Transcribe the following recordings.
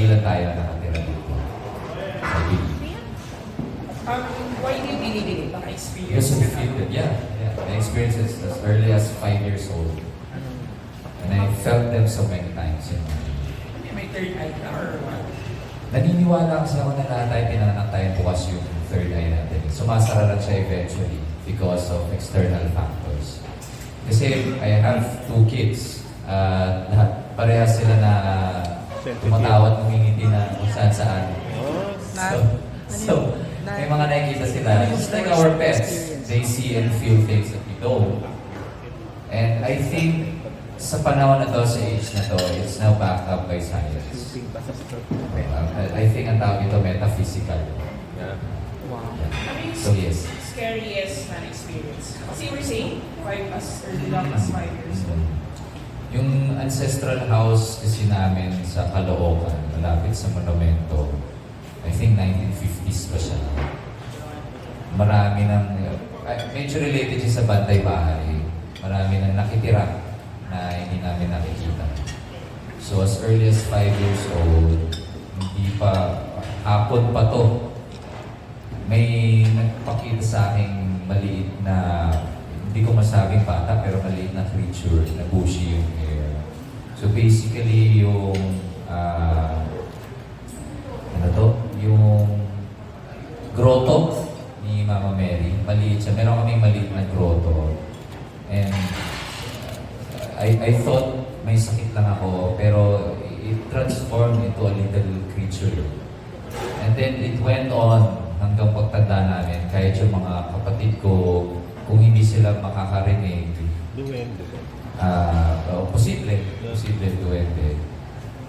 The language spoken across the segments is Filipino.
kami lang tayo na nakatira dito. Believe. Um, why do you believe it? Baka experience. Because yeah, yeah. I experienced this as early as five years old. And I felt them so many times, you know. May third eye ka or what? Naniniwala kasi ako na lahat tayo pinanganak tayo bukas yung third eye natin. Sumasara lang siya eventually because of external factors. Kasi I have two kids. Uh, lahat, parehas sila na tumatawad, ngumingiti na kung saan saan. So, so, may mga nakikita sila. Just like our pets, they see and feel things that we don't. And I think sa panahon na to, sa age na to, it's now backed up by science. I think ang tawag ito metaphysical. Wow. So yes. scariest man experience. Kasi were saying, five as or long as five years old. Yung ancestral house kasi namin sa Caloocan, malapit sa monumento, I think 1950s pa siya. Marami ng, uh, medyo related siya sa bantay bahay. Marami nang nakitira na hindi namin nakikita. So as early as 5 years old, hindi pa, hapon pa to, may nagpakita sa akin maliit na, hindi ko masabing bata, pero maliit na creature na bushy yung hair. So basically, yung, ah, ano to, yung grotto ni Mama Mary, maliit siya. Meron kaming maliit na grotto. And uh, I, I thought may sakit lang ako, pero it transformed into a little creature. And then it went on hanggang pagtanda namin, kahit yung mga kapatid ko, kung hindi sila makakarinig, Duwende. ah uh, posible, posible duwende.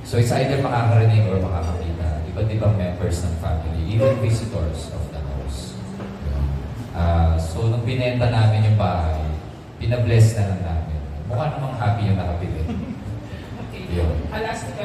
So it's either makakarinig or makakakita. Iba't ibang members ng family, even visitors of the house. Ah, so nung binenta namin yung bahay, pinabless na lang namin. Mukha namang happy yung nakabili. Okay. Yun. I'll ask the